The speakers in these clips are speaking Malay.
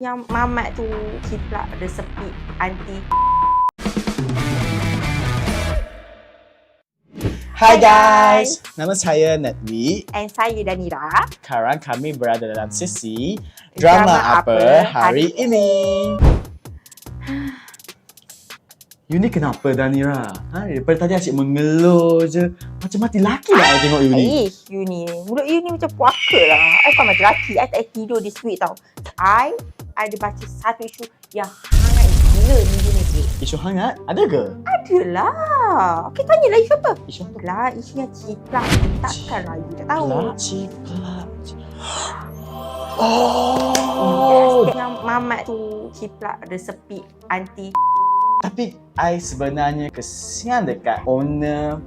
Yang mamat tu ciplak resepi anti Hai guys, nama saya Natwi. and saya Danira. Sekarang kami berada dalam sesi Drama drama, apa apa hari hari ini? You ni kenapa Danira? Ha, daripada tadi asyik mengeluh je. Macam mati laki lah I tengok you ni. Eh, you ni. Mulut you ni macam puaka lah. I bukan macam lelaki. I tak tidur this week tau. I ada baca satu isu yang hangat gila minggu ni cik. Isu hangat? Ada ke? Adalah. Okay, tanyalah isu apa? Isu apa? Lah, isu yang ciplak. Takkanlah you tak tahu. Ciplak, ciplak. Oh, Yes, yang mamat tu ciplak resepi anti Tapi I sebenarnya kesian dekat owner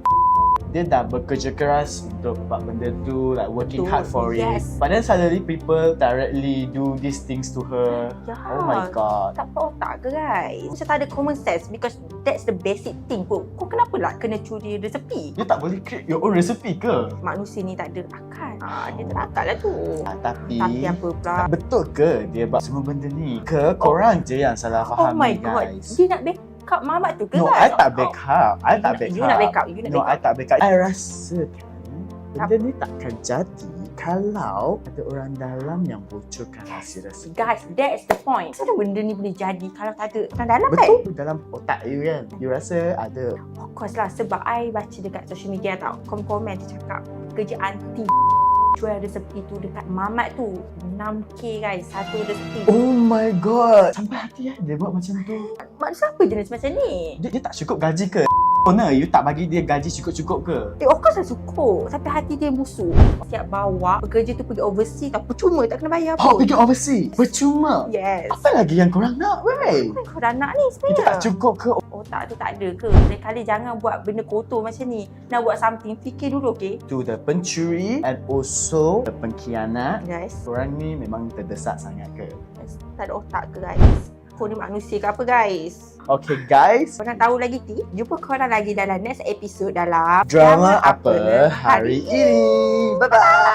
dia dah bekerja keras untuk buat benda tu like working Betul, hard for yes. it but then suddenly people directly do these things to her Ya. oh my god Tak apa otak ke guys? Macam tak ada common sense because that's the basic thing pun. Kau kenapa lah kena curi resepi? you tak boleh create your own recipe ke Manusia ni tak ada akal. Ha, dia tak ada akal lah tu. ah, tapi Tapi apa pula? betul ke dia buat semua benda ni ke korang je yang salah Oh faham my ni god. guys Dia nak backup mamat tu ke no guys? I tak backup I tak backup You nak backup. You nak No, I backup. tak backup. I rasa kan benda ni takkan jadi kalau ada orang dalam yang bocorkan rahsia-rahsia. Guys, that's the point. Mana benda ni boleh jadi kalau tak ada orang dalam kan? Betul dalam otak you kan. You rasa ada. Of course lah. Sebab I baca dekat social media tau. Komen-komen dia cakap kerja anti jual resepi tu dekat mamat tu 6k guys satu resepi Oh my god. Sampai hati ya dia buat macam tu. manusia apa jenis macam ni Dia, dia tak cukup gaji ke? Owner, you tak bagi dia gaji cukup-cukup ke? Eh, of course lah suka. Tapi hati dia musuh. Siap bawa pekerja tu pergi overseas tak percuma tak kena bayar Hawk pun. pergi overseas. Percuma. Yes. Apa lagi yang korang nak, Apa yang kau dah nak ni Itu sebenarnya? tak cukup ke? Otak tu tak ada ke? Lain kali jangan buat benda kotor macam ni. Nak buat something, fikir dulu okay? To the pencuri and also the pengkhianat. Guys, Korang ni memang terdesak sangat ke? guys, tak ada otak ke guys? Kau ni manusia ke apa guys? Okay guys, Kau nak tahu lagi ti? Jumpa korang lagi dalam next episode dalam drama apa hari ini? Bye bye.